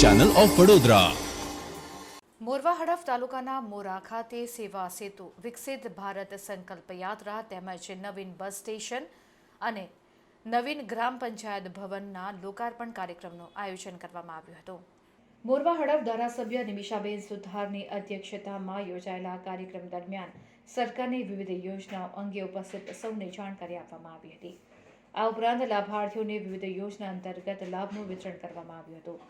Channel of Vadodara મોરવા હડફ તાલુકાના મોરા ખાતે સેવા સેતુ, વિકસિત ભારત સંકલ્પ યાત્રા તેમજ નવીન બસ સ્ટેશન અને નવીન ગ્રામ પંચાયત ભવનના લોકાર્પણ કાર્યક્રમનું આયોજન કરવામાં આવ્યું હતું. મોરવા હડફ ધારાસભ્ય નિમિષાબેન સુથારની અધ્યક્ષતામાં યોજાયેલા કાર્યક્રમ દરમિયાન સરકારની વિવિધ યોજનાઓ અંગે ઉપસ્થિત સૌને જાણકારી આપવામાં આવી હતી. આ ઉપરાંત લાભાર્થીઓને વિવિધ યોજના અંતર્ગત લાભનું વિતરણ કરવામાં આવ્યું હતું.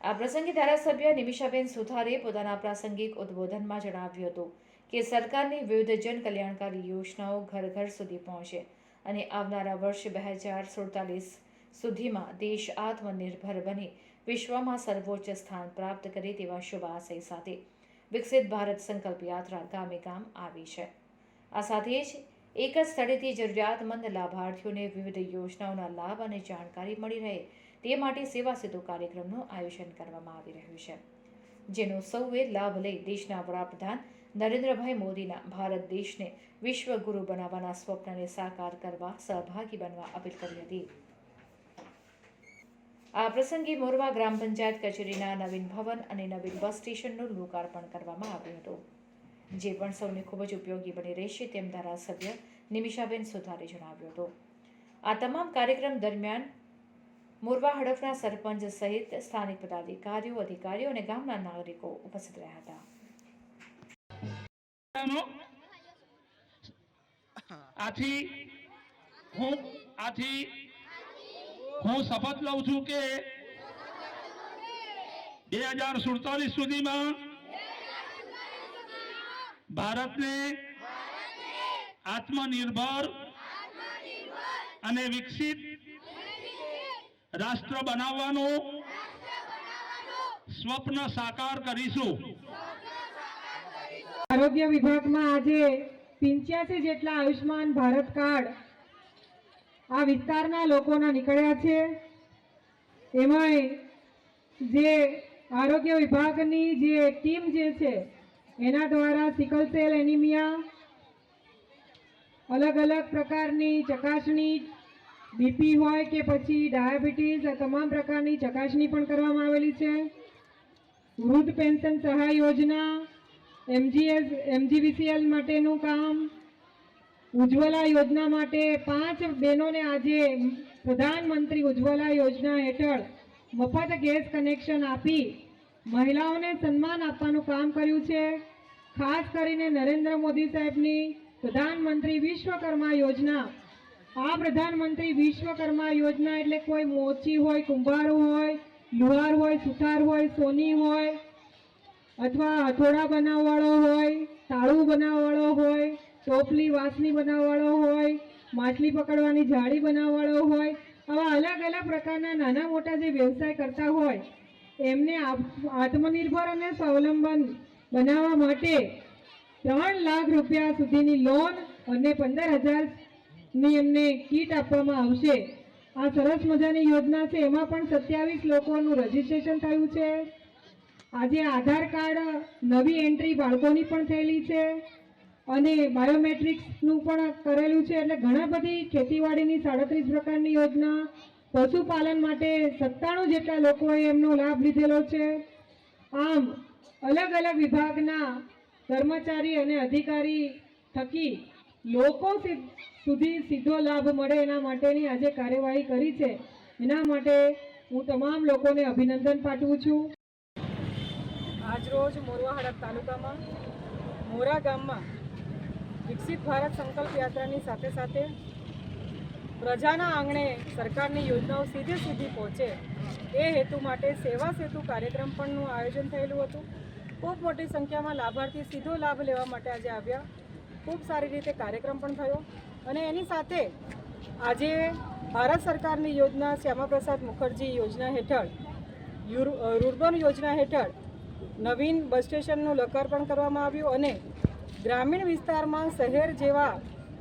આ પ્રસંગે ધારાસભ્ય નિમિષાબેન સુથારે પોતાના પ્રાસંગિક ઉદબોધનમાં જણાવ્યું હતું કે સરકારની વિવિધ જનકલ્યાણકારી યોજનાઓ ઘર ઘર સુધી પહોંચે અને આવનારા વર્ષ બે હજાર સુડતાલીસ સુધીમાં દેશ આત્મનિર્ભર બની, વિશ્વમાં સર્વોચ્ચ સ્થાન પ્રાપ્ત કરે તેવા શુભ આશય સાથે વિકસિત ભારત સંકલ્પ યાત્રા ગામે ગામ આવી છે. આ સાથે જ એક જ સ્થળેથી જરૂરિયાતમંદ લાભાર્થીઓને વિવિધ યોજનાઓના લાભ અને જાણકારી મળી રહે તે માટે સેવા સેતુ કાર્યક્રમનું આયોજન કરવામાં આવી રહ્યું છે. જેનો સૌએ લાભ લઈ દેશના વડાપ્રધાન નરેન્દ્રભાઈ મોદીના ભારત દેશને વિશ્વગુરુ બનાવવાના સ્વપ્નને સાકાર કરવા સહભાગી બનવા અપીલ કરી હતી. આ પ્રસંગે મોરવા ગ્રામ પંચાયત કચેરીના નવીન ભવન અને નવીન બસ સ્ટેશનનું લોકાર્પણ કરવામાં આવ્યું હતું. જે પણ સૌને ખૂબ જ ઉપયોગી બની રહેશે તેમ ધારાસભ્ય નિમિષાબેન સુથારે જણાવ્યું હતું. આ તમામ કાર્યક્રમ દરમિયાન મોરવા હડફના સરપંચ સહિત સ્થાનિક પદાધિકારીઓ, અધિકારીઓ અને ગામના નાગરિકો ઉપસ્થિત રહ્યા હતા. આથી હું આથી હું શપથ લઉં છું કે બે હજાર સુડતાલીસ સુધીમાં ભારતને આત્મનિર્ભર અને વિકસિત રાષ્ટ્ર બનાવવાનું સ્વપ્ન સાકાર કરીશું. આરોગ્ય વિભાગમાં આજે પિંચ્યાસી જેટલા આયુષ્માન ભારત કાર્ડ આ વિસ્તારના લોકોના નીકળ્યા છે. એમાંય જે આરોગ્ય વિભાગની જે ટીમ જે છે, એના દ્વારા સિકલ સેલ એનિમિયા, અલગ અલગ પ્રકારની ચકાસણી બીપી હોય કે પછી ડાયાબિટીસ, આ તમામ પ્રકારની ચકાસણી પણ કરવામાં આવેલી છે. વૃદ્ધ પેન્શન સહાય યોજના, એમજીએસ, એમજીવીસીએલ માટેનું કામ, ઉજ્જવલા યોજના માટે પાંચ બહેનોને આજે પ્રધાનમંત્રી ઉજ્જવલા યોજના હેઠળ મફત ગેસ કનેક્શન આપી મહિલાઓને સન્માન આપવાનું કામ કર્યું છે. ખાસ કરીને નરેન્દ્ર મોદી સાહેબની પ્રધાનમંત્રી વિશ્વકર્મા યોજના આ પ્રધાનમંત્રી વિશ્વકર્મા યોજના એટલે કોઈ મોચી હોય, કુંભાર હોય, લુહાર હોય, સુથાર હોય, સોની હોય, અથવા હથોડા બનાવવાળો હોય, તાળું બનાવવાળો હોય, ટોપલી, વાસની બનાવવાળો હોય, માછલી પકડવાની જાળી બનાવવાળો હોય, આવા અલગ અલગ પ્રકારના નાના મોટા જે વ્યવસાય કરતા હોય, એમને આત્મનિર્ભર અને સ્વાવલંબન બનાવવા માટે ત્રણ લાખ રૂપિયા સુધીની લોન અને પંદર હજારની એમને કીટ આપવામાં આવશે. આ સરસ મજાની યોજના છે. એમાં પણ સત્યાવીસ લોકોનું રજીસ્ટ્રેશન થયું છે. આજે આધાર કાર્ડ નવી એન્ટ્રી બાળકોની પણ થયેલી છે. અને બાયોમેટ્રિક્સનું પણ કરેલું છે. એટલે ઘણા બધી ખેતીવાડીની સાડત્રીસ પ્રકારની યોજના, પશુપાલન માટે સત્તાણું જેટલા લોકોએ એમનો લાભ લીધેલો છે. આમ અલગ અલગ વિભાગના કર્મચારી અને અધિકારી થકી લોકો સુધી સીધો લાભ મળે એના માટેની આજે કાર્યવાહી કરી છે. એના માટે હું તમામ લોકોને અભિનંદન પાઠવું છું. આજરોજ મોરવા હડપ તાલુકામાં મોરા ગામમાં વિકસિત ભારત સંકલ્પ યાત્રાની સાથે સાથે પ્રજાના આંગણે સરકારની યોજનાઓ સીધે સુધી પહોંચે એ હેતુ માટે સેવા સેતુ કાર્યક્રમ પણનું આયોજન થયેલું હતું. ખૂબ મોટી સંખ્યામાં લાભાર્થી સીધો લાભ લેવા માટે આજે આવ્યા. ખૂબ સારી રીતે કાર્યક્રમ પણ થયો. અને એની સાથે આજે ભારત સરકારની યોજના શ્યામાપ્રસાદ મુખર્જી યોજના હેઠળ રૂરબન યોજના હેઠળ નવીન બસ સ્ટેશનનું લોકાર્પણ કરવામાં આવ્યું અને ગ્રામીણ વિસ્તારમાં શહેર જેવા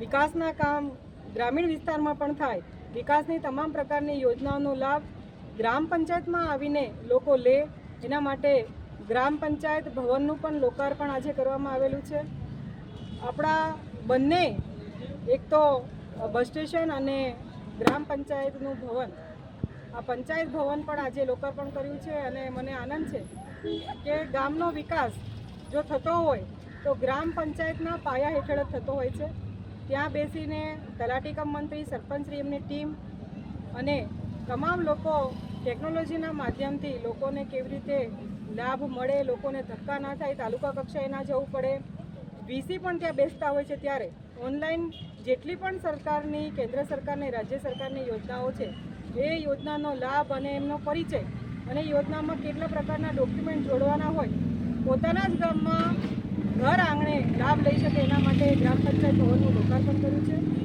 વિકાસના કામ ગ્રામીણ વિસ્તારમાં પણ થાય. વિકાસની તમામ પ્રકારની યોજનાઓનો લાભ ગ્રામ પંચાયતમાં આવીને લોકો લે. એના માટે ગ્રામ પંચાયત ભવનનું પણ લોકાર્પણ આજે કરવામાં આવેલું છે. આપણા બંને, એક તો બસ સ્ટેશન અને ગ્રામ પંચાયતનું ભવન. આ પંચાયત ભવન પણ આજે લોકાર્પણ કર્યું છે અને મને આનંદ છે કે ગામનો વિકાસ જો થતો હોય, તો ગ્રામ પંચાયતના પાયા હેઠળ જ થતો હોય છે. ત્યાં બેસીને તલાટી કમ મંત્રી, સરપંચશ્રી એમની ટીમ અને તમામ લોકો ટેકનોલોજીના માધ્યમથી લોકોને કેવી રીતે લાભ મળે, લોકોને ધક્કા ના થાય, તાલુકા કક્ષાએ ના જવું પડે વીસી પણ ત્યાં બેસતા હોય છે ત્યારે ઓનલાઈન જેટલી પણ સરકારની, કેન્દ્ર સરકારની, રાજ્ય સરકારની યોજનાઓ છે, એ યોજનાનો લાભ અને એમનો પરિચય અને યોજનામાં કેટલા પ્રકારના ડોક્યુમેન્ટ જોડવાના હોય, પોતાના જ ગામમાં ઘર આંગણે લાભ લઈ શકે એના માટે ગ્રામ પંચાયત ભવનનું લોકાર્પણ કર્યું છે.